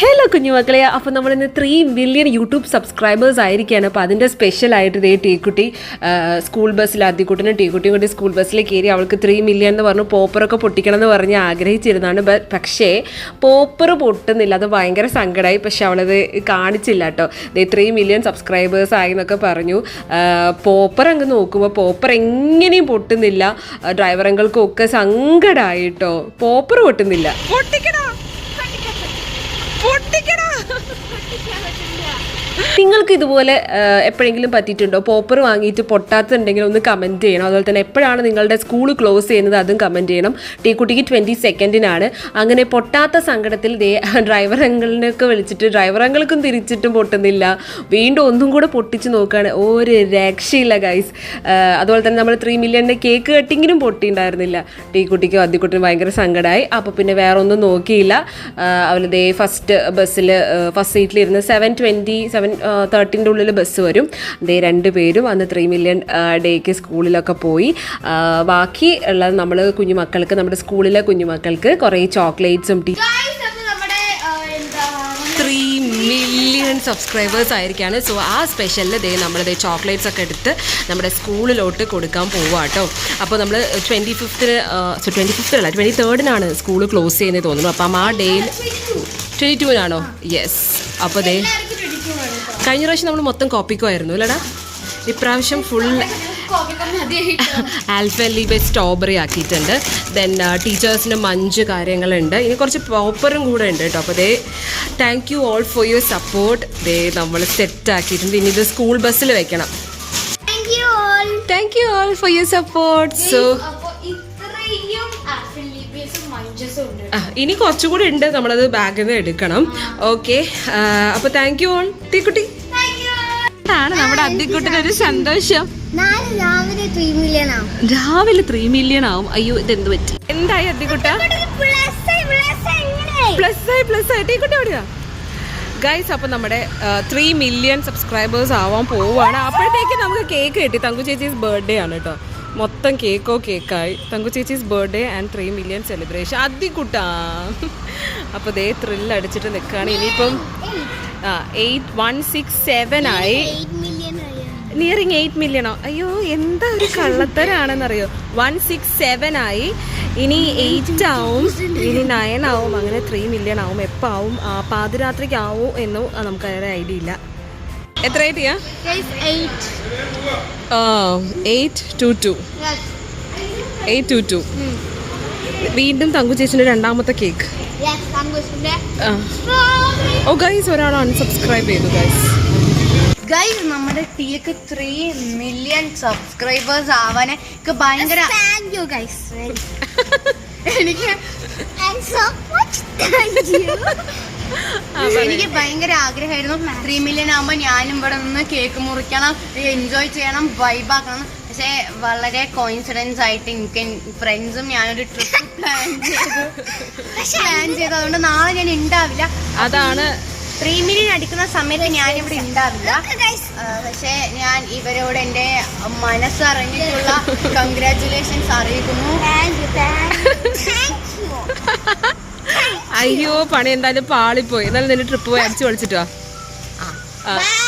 Hello കുഞ്ഞുമക്കളെ. അപ്പോൾ നമ്മൾ ഇന്ന് ത്രീ മില്യൺ യൂട്യൂബ് സബ്സ്ക്രൈബേഴ്സ് ആയിരിക്കുകയാണ് അപ്പോൾ അതിന്റെ സ്പെഷ്യലായിട്ട് ഇതേ ടീക്കുട്ടി സ്കൂൾ ബസ്സിൽ അദ്ദിക്കുട്ടിനും ടീക്കുട്ടിയും കൂടി സ്കൂൾ ബസ്സിൽ കയറി അവൾക്ക് ത്രീ മില്യൺ എന്ന് പറഞ്ഞു പോപ്പറൊക്കെ പൊട്ടിക്കണം എന്ന് പറഞ്ഞ് ആഗ്രഹിച്ചിരുന്നതാണ്. പക്ഷേ പോപ്പർ പൊട്ടുന്നില്ല. അത് ഭയങ്കര സങ്കടമായി പക്ഷെ അവളത് കാണിച്ചില്ല കേട്ടോ. ദേ ത്രീ മില്യൺ സബ്സ്ക്രൈബേഴ്സ് ആയി എന്നൊക്കെ പറഞ്ഞു. പോപ്പർ അങ്ങ് നോക്കുമ്പോൾ പോപ്പർ എങ്ങനെയും പൊട്ടുന്നില്ല. ഡ്രൈവർ അങ്കിൾക്കും ഒക്കെ സങ്കടമായി പോപ്പർ പൊട്ടുന്നില്ല. പൊട്ടിക്കണോ നിങ്ങൾക്ക് ഇതുപോലെ എപ്പോഴെങ്കിലും പറ്റിയിട്ടുണ്ടോ? പോപ്പർ വാങ്ങിയിട്ട് പൊട്ടാത്തുണ്ടെങ്കിൽ ഒന്ന് കമന്റ് ചെയ്യണം. അതുപോലെ തന്നെ എപ്പോഴാണ് നിങ്ങളുടെ സ്കൂൾ ക്ലോസ് ചെയ്യുന്നത് അതും കമന്റ് ചെയ്യണം. ടീക്കുട്ടിക്ക് ട്വന്റി സെക്കൻഡിനാണ് അങ്ങനെ പൊട്ടാത്ത സങ്കടത്തിൽ ദേ ഡ്രൈവർ അങ്കിളിനൊക്കെ വിളിച്ചിട്ട് ഡ്രൈവർ അങ്കിൾക്കും തിരിച്ചിട്ടും പൊട്ടുന്നില്ല. വീണ്ടും ഒന്നും കൂടെ പൊട്ടിച്ച് നോക്കുകയാണ്. ഒരു രക്ഷയില്ല ഗൈസ് അതുപോലെ തന്നെ നമ്മൾ ത്രീ മില്യണിന്റെ കേക്ക് കട്ടിങ്ങിനും പൊട്ടിയിട്ടുണ്ടായിരുന്നില്ല. ടീക്കുട്ടിക്കും അദ്ദിക്കുട്ടിനും ഭയങ്കര സങ്കടമായി അപ്പോൾ പിന്നെ വേറെ ഒന്നും നോക്കിയില്ല അവരുടെ ദേ ഫസ്റ്റ് ബസ്സിൽ ഫസ്റ്റ് സീറ്റിലിരുന്ന് സെവൻ ട്വന്റി സെവൻ തേർട്ടീന്റെ ഉള്ളിൽ ബസ് വരും. അതേ രണ്ട് പേരും അന്ന് ത്രീ മില്യൺ ഡേക്ക് സ്കൂളിലൊക്കെ പോയി. ബാക്കി ഉള്ള നമ്മൾ കുഞ്ഞുമക്കൾക്ക് നമ്മുടെ സ്കൂളിലെ കുഞ്ഞുമക്കൾക്ക് കുറേ ചോക്ലേറ്റ്സും ടീ ത്രീ മില്യൺ സബ്സ്ക്രൈബേഴ്സ് ആയിരിക്കാണ്. സോ ആ സ്പെഷ്യലിൽ ദേ നമ്മളിത് ചോക്ലേറ്റ്സ് ഒക്കെ എടുത്ത് നമ്മുടെ സ്കൂളിലോട്ട് കൊടുക്കാൻ പോവുക കേട്ടോ അപ്പോൾ നമ്മൾ ട്വന്റി ഫിഫ്ത്തിന് സോ ട്വന്റി ഫിഫ്ത്ത് അല്ല ട്വന്റി തേർഡിനാണ് സ്കൂൾ ക്ലോസ് ചെയ്യുന്നത് തോന്നുന്നു. അപ്പം ആ ഡേയിൽ ട്വന്റി ടുവിനാണോ യെസ് അപ്പോൾ ദേ. കഴിഞ്ഞ പ്രാവശ്യം നമ്മൾ മൊത്തം കോപ്പിക്കുമായിരുന്നു അല്ലടാ? ഇപ്രാവശ്യം ഫുൾ. ആൽഫലീബെ സ്ട്രോബെറി ആക്കിയിട്ടുണ്ട്. ദെൻ ടീച്ചേഴ്സിന് മഞ്ച് കാര്യങ്ങളുണ്ട്. ഇനി കുറച്ച് പ്രോപ്പറും കൂടെ ഉണ്ട് കേട്ടോ. അപ്പോൾ ദേ thank you all for your support ദേ നമ്മൾ സെറ്റ് ആക്കിയിട്ടുണ്ട്. ഇനി ഇത് സ്കൂൾ ബസ്സിൽ വെക്കണം. Thank you all for your support so ഉണ്ട്. ഇനി കുറച്ചുകൂടി ഉണ്ട്. നമ്മളത് ബാഗിൽ നിന്ന് എടുക്കണം. ഓക്കെ അപ്പോൾ താങ്ക് യു ഓൾ തീക്കുട്ടി. ആണ് നമ്മുടെ അദ്ദിക്കുട്ടിനൊരു സന്തോഷം. രാവിലെ ത്രീ മില്യൺ ആവും. രാവിലെ ഇത് മില്യൺ ആവും. അയ്യോ ഇതെന്ത് പറ്റി? എന്തായി അദ്ദിക്കുട്ട? പ്ലസ് ആയി പ്ലസ് ആയി ടീക്കുട്ടി എവിടെയാ? ഗൈസ് അപ്പോൾ നമ്മുടെ ത്രീ മില്യൺ സബ്സ്ക്രൈബേഴ്സ് ആവാൻ പോവുകയാണ് അപ്പോഴത്തേക്ക് നമുക്ക് കേക്ക് കിട്ടി. തങ്കു ചേച്ചീസ് ബർത്ത്ഡേ ആണ് കേട്ടോ. മൊത്തം കേക്കോ കേക്കായി. Thanku ചേച്ചീസ് birthday and three million celebration അതിക്കുട്ടാ അപ്പോൾ ദേ ത്രില്ല് അടിച്ചിട്ട് നിൽക്കുകയാണ് ഇനിയിപ്പം ആ എയ്റ്റ് വൺ സിക്സ് സെവൻ ആയി. നിയറിങ് എയ്റ്റ് മില്യണോ അയ്യോ എന്താ ഒരു കള്ളത്തരാണെന്നറിയോ? വൺ സിക്സ് സെവൻ ആയി. ഇനി എയ്റ്റ് ആവും. ഇനി നയൻ ആവും. അങ്ങനെ ത്രീ മില്യൺ ആവും. എപ്പോൾ ആവും പാതിരാത്രിക്കാവും പാതിരാത്രിക്ക് ആവും എന്നും നമുക്കതിന്റെ ഐഡിയ ഇല്ല. എത്ര idea eight two two eight two two വീണ്ടും തങ്കു ചേച്ചിന്റെ രണ്ടാമത്തെ കേക്ക് ഓ ഗൈസ് ഒരാൾ അൺസബ്സ്ക്രൈബ് ചെയ്തു ഗൈസ് ഗൈസ് നമ്മുടെ ടീക്ക് ത്രീ മില്യൺ സബ്സ്ക്രൈബേഴ്സ് ആവാനെ എനിക്ക് ഭയങ്കര താങ്ക് യു ഗൈസ് എനിക്ക് എനിക്ക് ഭയങ്കര ആഗ്രഹമായിരുന്നു. ത്രീ മില്യൺ ആകുമ്പോൾ ഞാനും ഇവിടെ നിന്ന് കേക്ക് മുറിക്കണം എൻജോയ് ചെയ്യണം വൈബാക്കണം പക്ഷേ വളരെ കോയിൻസിഡൻസ് ആയിട്ട് എനിക്ക് ഫ്രണ്ട്സും ഞാനൊരു ട്രിപ്പ് പ്ലാൻ ചെയ്തു. പ്ലാൻ ചെയ്തു. അതുകൊണ്ട് നാളെ ഞാൻ ഉണ്ടാവില്ല. അതാണ്. ത്രീ മില്യൻ അടിക്കുന്ന സമയത്ത് ഞാനിവിടെ ഇവിടെ ഉണ്ടാവില്ല. പക്ഷെ ഞാൻ ഇവരോട് എന്റെ മനസ്സറിഞ്ഞിട്ടുള്ള കൺഗ്രാറ്റുലേഷൻസ് അറിയിക്കുന്നു. അയ്യോ പണി എന്തായാലും പാളിപ്പോയി. എന്നാലും നിന്റെ ട്രിപ്പ് പോയി അടിച്ചു വിളിച്ചിട്ടോ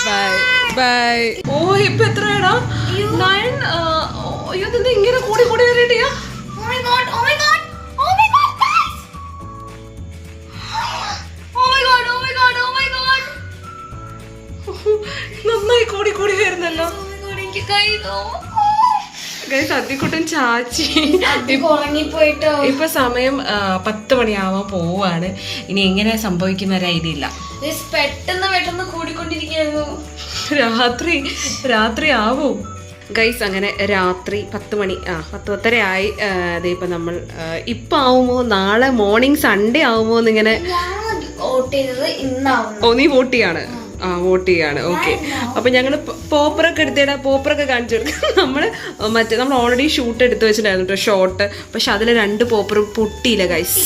ബൈ ബൈ ഓ ഇപ്പൊ എത്രയാടാ? നയൻ അയ്യോ ഇങ്ങനെ കൂടി കൂടി വരട്ടിയാ Oh oh oh നന്നായി കൂടി കൂടി വരുന്നല്ലോ. എനിക്ക് കൈ അദ്ദിക്കുട്ടൻ ചാച്ചി. ഉറങ്ങിപ്പോയിട്ടോ? ഇപ്പൊ സമയം പത്ത് മണിയാവാൻ പോവാണ്. ഇനി എങ്ങനെ സംഭവിക്കുന്ന ഒരു ഐഡിയ ഇല്ല. പെട്ടെന്ന് പെട്ടെന്ന് കൂടിക്കൊണ്ടിരിക്കുന്നു രാത്രി രാത്രി ആവും. ഗൈസ് അങ്ങനെ രാത്രി പത്ത് മണി ആ പത്ത് പത്തര ആയി. ഇപ്പം നമ്മൾ ഇപ്പം ആവുമോ? നാളെ മോർണിംഗ് സൺഡേ ആവുമോ എന്നിങ്ങനെ? വോട്ട് ചെയ്തത് ഓ നീ വോട്ട് ചെയ്യാണ്. ആ വോട്ട് ചെയ്യാണ്. ഓക്കെ അപ്പൊ ഞങ്ങൾ പോപ്പറൊക്കെ എടുത്തേടാ പോപ്പറൊക്കെ കാണിച്ചു കൊടുക്കും നമ്മൾ മറ്റേ നമ്മൾ ഓൾറെഡി ഷൂട്ട് എടുത്ത് വെച്ചിട്ടുണ്ടായിരുന്നു കേട്ടോ ഷോർട്ട് പക്ഷെ അതിൽ രണ്ട് പോപ്പർ പൊട്ടിയില്ല ഗൈസ്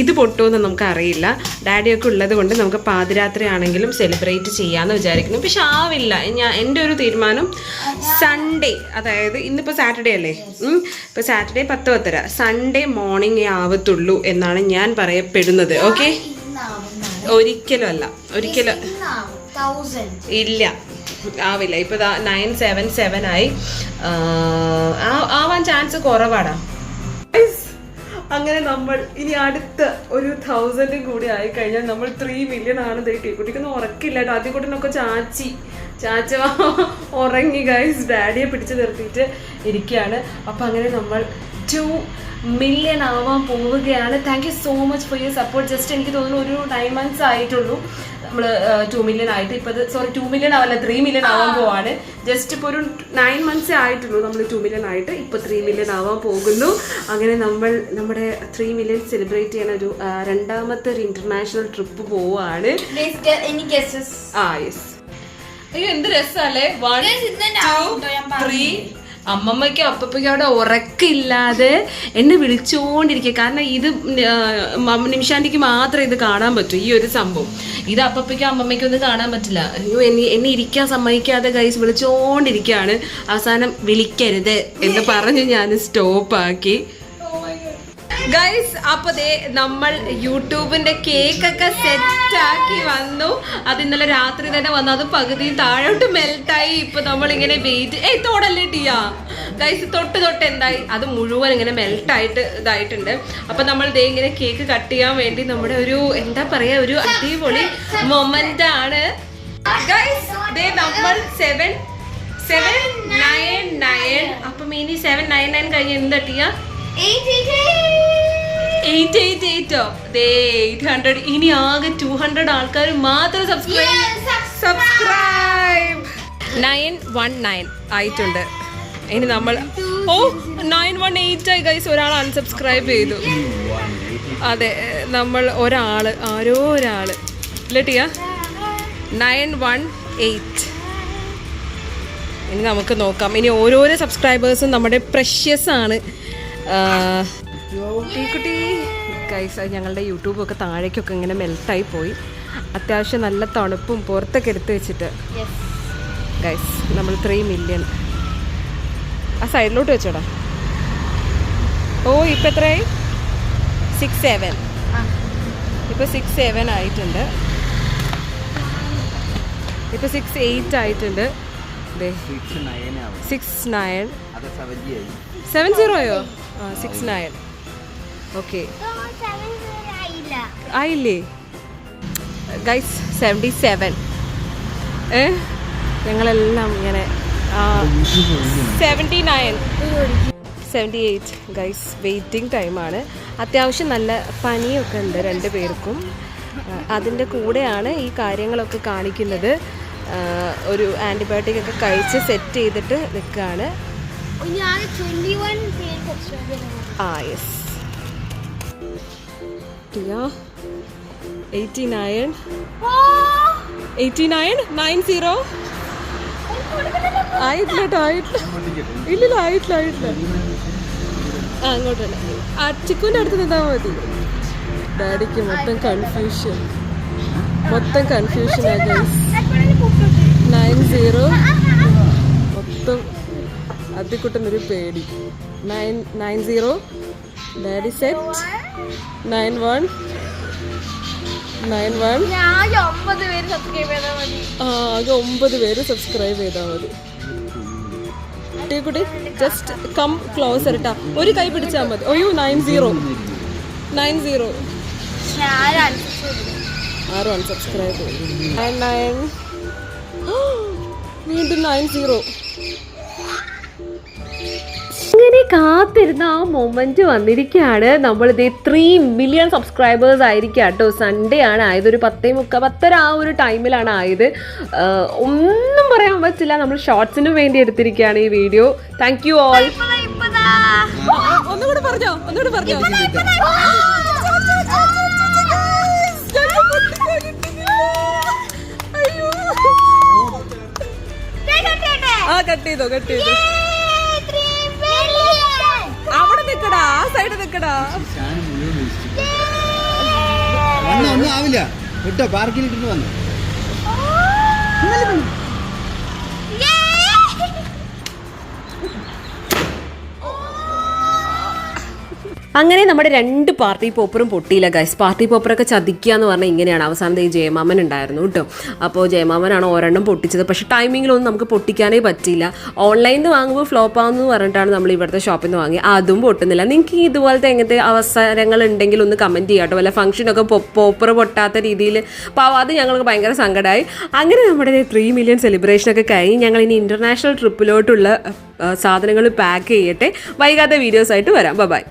ഇത് പൊട്ടുമെന്ന് നമുക്ക് അറിയില്ല. ഡാഡിയൊക്കെ ഉള്ളത് കൊണ്ട് നമുക്ക് പാതിരാത്രി ആണെങ്കിലും സെലിബ്രേറ്റ് ചെയ്യാന്ന് വിചാരിക്കുന്നു. പക്ഷെ ആവില്ല. ഞാൻ എന്റെ ഒരു തീരുമാനം സൺഡേ അതായത് ഇന്നിപ്പോൾ സാറ്റർഡേ അല്ലേ. ഇപ്പൊ സാറ്റർഡേ പത്ത് പത്തര. സൺഡേ മോർണിംഗ് ആവത്തുള്ളൂ എന്നാണ് ഞാൻ പറയപ്പെടുന്നത്. ഓക്കെ ഒരിക്കലും അല്ല. ഒരിക്കലും ഇല്ല. ആവില്ല. ഇപ്പൊ നയൻ സെവൻ സെവൻ ആയി. ആവാൻ ചാൻസ് കുറവാടാ. അങ്ങനെ നമ്മൾ ഇനി അടുത്ത ഒരു തൗസൻഡും കൂടി ആയി കഴിഞ്ഞാൽ നമ്മൾ ത്രീ മില്യൺ ആണ് കുട്ടിക്കൊന്നും ഉറക്കില്ല കേട്ടോ. ആദ്യം കൂട്ടിനൊക്കെ ചാച്ചി. ചാച്ച ഉറങ്ങി ഗൈസ് ഡാഡിയെ പിടിച്ചു നിർത്തിയിട്ട് ഇരിക്കുകയാണ്. അപ്പം അങ്ങനെ നമ്മൾ ടു മില്യൺ ആവാൻ പോവുകയാണ്. Thank you so much for your support just എനിക്ക് തോന്നുന്നു ഒരു നയൻ മന്ത്സ് ആയിട്ടുള്ളൂ. നമ്മൾ ടു മില്യൺ ആയിട്ട്. ഇപ്പം സോറി ടു മില്യൺ ആവല്ല ത്രീ മില്യൺ ആവാൻ പോവാണ്. ജസ്റ്റ് ഇപ്പോൾ ഒരു നയൻ മന്ത്സ് ആയിട്ടുള്ളൂ നമ്മൾ ടു മില്യൺ ആയിട്ട്. ഇപ്പോൾ ത്രീ മില്യൺ ആവാൻ പോകുന്നു. അങ്ങനെ നമ്മൾ നമ്മുടെ ത്രീ മില്യൺ സെലിബ്രേറ്റ് ചെയ്യുന്ന ഒരു രണ്ടാമത്തെ ഒരു ഇന്റർനാഷണൽ ട്രിപ്പ് പോവാണ് ആ യെസ് അയ്യോ എന്ത് രസമല്ലേ വൺ ത്രീ അമ്മമ്മയ്ക്കും അപ്പപ്പയ്ക്കും അവിടെ ഉറക്കില്ലാതെ എന്നെ വിളിച്ചുകൊണ്ടിരിക്കുക. കാരണം ഇത് നിമിഷാന്റിക്ക് മാത്രമേ ഇത് കാണാൻ പറ്റൂ ഈ ഒരു സംഭവം. ഇത് അപ്പപ്പയ്ക്കും അമ്മമ്മയ്ക്കും ഒന്നും കാണാൻ പറ്റില്ല. അയ്യോ എന്നെ എന്നെ ഇരിക്കാൻ സമ്മതിക്കാതെ ഗൈസ് വിളിച്ചുകൊണ്ടിരിക്കുകയാണ് അവസാനം വിളിക്കരുത് എന്ന് പറഞ്ഞ് ഞാൻ സ്റ്റോപ്പ് ആക്കി. ഗൈസ് അപ്പൊ ദേ നമ്മൾ യൂട്യൂബിന്റെ കേക്ക് ഒക്കെ സെറ്റ് ആക്കി വന്നു. അത് ഇന്നലെ രാത്രി തന്നെ വന്നു. അത് പകുതി താഴോട്ട് മെൽട്ടായി ഇപ്പൊ നമ്മൾ ഇങ്ങനെ വെയിറ്റ് ഏയ് തോടല്ലേ ടിയാ? ഗൈസ് തൊട്ട് തൊട്ട് എന്തായി? അത് മുഴുവൻ ഇങ്ങനെ മെൽട്ടായിട്ട് ഇതായിട്ടുണ്ട്. അപ്പൊ നമ്മൾ ദേ ഇങ്ങനെ കേക്ക് കട്ട് ചെയ്യാൻ വേണ്ടി നമ്മുടെ ഒരു എന്താ പറയാ ഒരു അടിപൊളി മൊമെന്റ് ആണ്. ഗൈസ് ദേ നമ്മൾ സെവൻ സെവൻ നയൻ നയൻ അപ്പം ഇനി സെവൻ നയൻ നയൻ കഴിഞ്ഞ് എന്താ ടിയാ? എയ്റ്റ് എയ്റ്റ് എയ്റ്റോ ദേ എയ്റ്റ് ഹൺഡ്രഡ് ഇനി ആകെ ടു ഹൺഡ്രഡ് ആൾക്കാർ മാത്രം subscribe subscribe nine one nine ആയിട്ടുണ്ട്. ഇനി നമ്മൾ ഓ നയൻ വൺ എയ്റ്റ് ആയി ഗൈസ് ഒരാൾ അൺസബ്സ്ക്രൈബ് ചെയ്തു. അതെ നമ്മൾ ഒരാൾ ആരോ ഒരാൾ ഇല്ലട്ടിയ നയൻ വൺ എയ്റ്റ് ഇനി നമുക്ക് നോക്കാം. ഇനി ഓരോരോ സബ്സ്ക്രൈബേഴ്സും നമ്മുടെ പ്രഷ്യസ് ആണ്. കുട്ടി കൈസ ഞങ്ങളുടെ യൂട്യൂബൊക്കെ താഴേക്കൊക്കെ ഇങ്ങനെ മെൽട്ടായി പോയി. അത്യാവശ്യം നല്ല തണുപ്പും പുറത്തൊക്കെ എടുത്ത് വെച്ചിട്ട്. ഗൈസ് നമ്മൾ ത്രീ മില്യൺ ആ സൈഡിലോട്ട് വെച്ചോടാ. ഓ ഇപ്പം എത്രയായി? സിക്സ് സെവൻ ഇപ്പോൾ സിക്സ് സെവൻ ആയിട്ടുണ്ട്. ഇപ്പോൾ സിക്സ് എയ്റ്റ് ആയിട്ടുണ്ട്. ദേ. സിക്സ് നയൻ സെവൻ സീറോയോ ആ സിക്സ് നയൻ ഓക്കെ ആയില്ലേ. ഗൈസ് സെവന്റി സെവൻ ഏ? ഞങ്ങളെല്ലാം ഇങ്ങനെ seventy nine seventy eight guys waiting ടൈമാണ് അത്യാവശ്യം നല്ല പനിയൊക്കെ ഉണ്ട് രണ്ട് പേർക്കും. അതിന്റെ അതിന്റെ കൂടെയാണ് ഈ കാര്യങ്ങളൊക്കെ കാണിക്കുന്നത്. ഒരു ആന്റിബയോട്ടിക് ഒക്കെ കഴിച്ച് സെറ്റ് ചെയ്തിട്ട് നിൽക്കുകയാണ്. ആ yes eighty nine eighty nine nine zero ആയിട്ടില്ല കേട്ടോ ആയിട്ടില്ല. ഇല്ലില്ല ആയിട്ടില്ല ആയിട്ടില്ല. ആ അങ്ങോട്ട് തന്നെ ആ ചിക്കുവിന്റെ അടുത്ത് നിന്നാൽ മതി. ഡാഡിക്ക് മൊത്തം കൺഫ്യൂഷൻ മൊത്തം കൺഫ്യൂഷൻ നയൻ സീറോ മൊത്തം അതിക്കുട്ടനൊരു പേടി. Nine nine zero daddy set nine one nine one ആ ആകെ ഒമ്പത് പേര് സബ്സ്ക്രൈബ് ചെയ്താൽ മതി. കുട്ടി ജസ്റ്റ് കം ക്ലോസർ ഇട്ടാ. ഒരു കൈ പിടിച്ചാൽ മതി. ഒയ്യോ നയൻ സീറോ നയൻ സീറോ ആരും അൺസബ്സ്ക്രൈബ് നയൻ നയൻ വീണ്ടും നയൻ സീറോ കാത്തിരുന്ന ആ മൊമെന്റ് വന്നിരിക്കുകയാണ്. നമ്മളിത് ത്രീ മില്യൺ സബ്സ്ക്രൈബേഴ്സ് ആയിരിക്കും കേട്ടോ സൺഡേ ആണ് ആയത്. ഒരു പത്തേ മുക്ക പത്തര ആ ഒരു ടൈമിലാണ് ആയത്. ഒന്നും പറയാൻ പറ്റില്ല. നമ്മൾ ഷോർട്സിനും വേണ്ടി എടുത്തിരിക്കുകയാണ് ഈ വീഡിയോ താങ്ക് യു ഓൾ ഒന്നുകൂടെ പറഞ്ഞോ? ഒന്നുകൂടെ പറഞ്ഞോ. ആ കട്ട് ചെയ്തോ കട്ട് ചെയ്തോ. ആ സൈഡ് നിക്കടാ ഒന്നും ആവില്ല. വിട്ടോ പാർക്കിൽ ഇട്ടിട്ട് വന്നു. അങ്ങനെ നമ്മുടെ രണ്ട് പാർട്ടി പോപ്പറും പൊട്ടിയില്ല ഗൈസ് പാർട്ടി പോപ്പറൊക്കെ ചതിക്കുക എന്ന് പറഞ്ഞാൽ ഇങ്ങനെയാണ്. അവസാനത്തെ ഈ ജയമാമൻ ഉണ്ടായിരുന്നു കേട്ടോ. അപ്പോൾ ജയമാമനാണ് ഒരെണ്ണം പൊട്ടിച്ചത്. പക്ഷേ ടൈമിങ്ങിലൊന്നും നമുക്ക് പൊട്ടിക്കാനേ പറ്റിയില്ല. ഓൺലൈനിൽ നിന്ന് വാങ്ങുമ്പോൾ ഫ്ലോപ്പ് ആവുമെന്ന് പറഞ്ഞിട്ടാണ് നമ്മൾ ഇവിടുത്തെ ഷോപ്പിൽ നിന്ന് വാങ്ങി അതും പൊട്ടുന്നില്ല. നിങ്ങൾക്ക് ഇതുപോലത്തെ എങ്ങനത്തെ അവസരങ്ങൾ ഉണ്ടെങ്കിൽ ഒന്ന് കമന്റ് ചെയ്യാം കേട്ടോ. വല്ല ഫംഗ്ഷനൊക്കെ പോപ്പർ പൊട്ടാത്ത രീതിയിൽ. അത് ഞങ്ങൾക്ക് ഭയങ്കര സങ്കടമായി അങ്ങനെ നമ്മുടെ ത്രീ മില്യൺ സെലിബ്രേഷനൊക്കെ കഴിഞ്ഞ് ഞങ്ങൾ ഇനി ഇന്റർനാഷണൽ ട്രിപ്പിലോട്ടുള്ള സാധനങ്ങൾ പാക്ക് ചെയ്യട്ടെ. വൈകാതെ വീഡിയോസ് ആയിട്ട് വരാം. ബൈ